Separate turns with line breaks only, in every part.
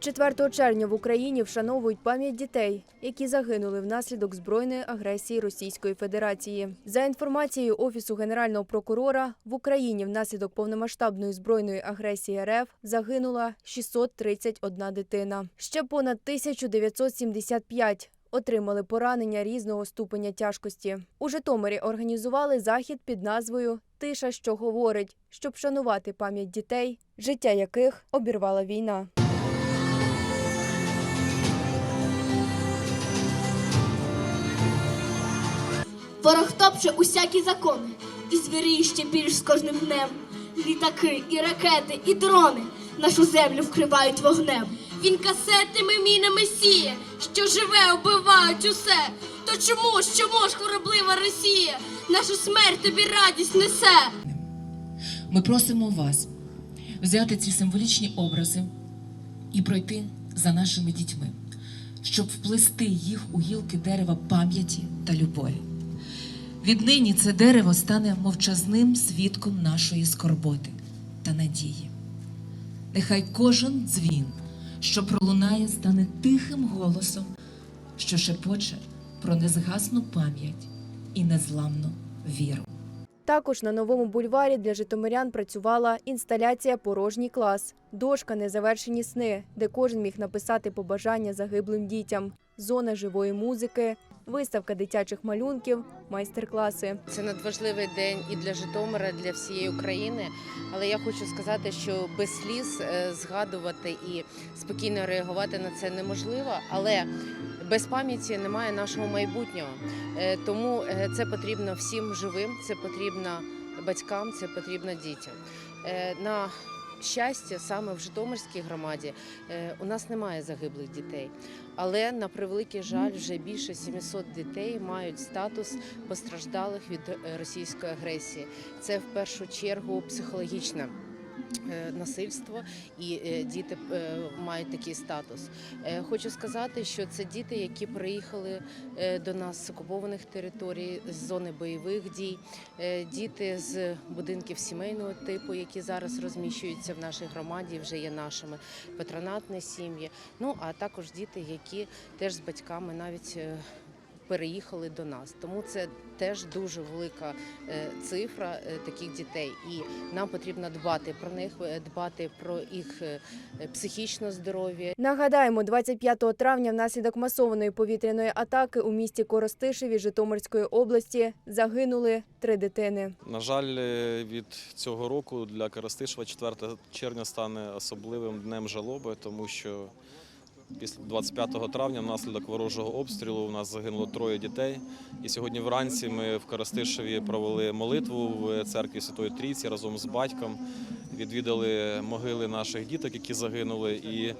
4 червня в Україні вшановують пам'ять дітей, які загинули внаслідок збройної агресії Російської Федерації. За інформацією Офісу Генерального прокурора, в Україні внаслідок повномасштабної збройної агресії РФ загинула 631 дитина. Ще понад 1975 отримали поранення різного ступеня тяжкості. У Житомирі організували захід під назвою Тиша, що говорить, щоб вшанувати пам'ять дітей, життя яких обірвала війна.
Ворог топче усякі закони, і звіріє ще більш з кожним днем. Літаки, і ракети, і дрони нашу землю вкривають вогнем.
Він касетними мінами сіє, що живе, убивають усе. То чому чому ж хвороблива Росія? Нашу смерть тобі радість несе.
Ми просимо вас взяти ці символічні образи і пройти за нашими дітьми, щоб вплести їх у гілки дерева пам'яті та любові. Віднині це дерево стане мовчазним свідком нашої скорботи та надії. Нехай кожен дзвін, що пролунає, стане тихим голосом, що шепоче про незгасну пам'ять і незламну віру.
Також на новому бульварі для житомирян працювала інсталяція Порожній клас, дошка Незавершені сни, де кожен міг написати побажання загиблим дітям, зона живої музики, виставка дитячих малюнків, майстер-класи.
Це надважливий день і для Житомира, і для всієї України. Але я хочу сказати, що без сліз е, згадувати і спокійно реагувати на це неможливо. Але без пам'яті немає нашого майбутнього. Е, Тому е, це потрібно всім живим, це потрібно батькам, це потрібно дітям. На щастя, саме в Житомирській громаді е, у нас немає загиблих дітей. Але на превеликий жаль, вже більше 700 дітей мають статус постраждалих від е, російської агресії. Це в першу чергу психологічне. Е, Насильство і е, діти е, мають такий статус. Хочу сказати, що це діти, які приїхали до нас з окупованих територій, з зони бойових дій, діти з будинків сімейного типу, які зараз розміщуються в нашій громаді, вже є нашими патронатні сім'ї. Ну а також діти, які теж з батьками навіть переїхали до нас. Тому це теж дуже велика е, цифра е, таких дітей, і нам потрібно дбати про них, е, дбати про їх психічне здоров'я.
Нагадаємо, 25 травня внаслідок масованої повітряної атаки у місті Коростишеві Житомирської області загинули три дитини.
На жаль, від цього року для Коростишева 4 червня стане особливим днем жалоби, тому що після 25 травня внаслідок ворожого обстрілу у нас загинуло троє дітей. І сьогодні вранці ми в Коростишеві провели молитву в церкві Святої Трійці разом з батьком. Відвідали могили наших діток, які загинули. І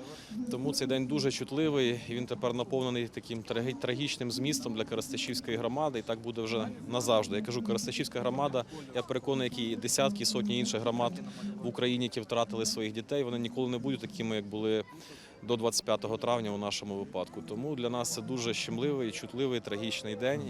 тому цей день дуже чутливий. І він тепер наповнений таким трагічним змістом для Коростишівської громади. І так буде вже назавжди. Я кажу, Коростишівська громада, я переконаний, як і десятки, сотні інших громад в Україні, які втратили своїх дітей. Вони ніколи не будуть такими, як були до 25 травня у нашому випадку. Тому для нас це дуже щемливий, чутливий, трагічний день.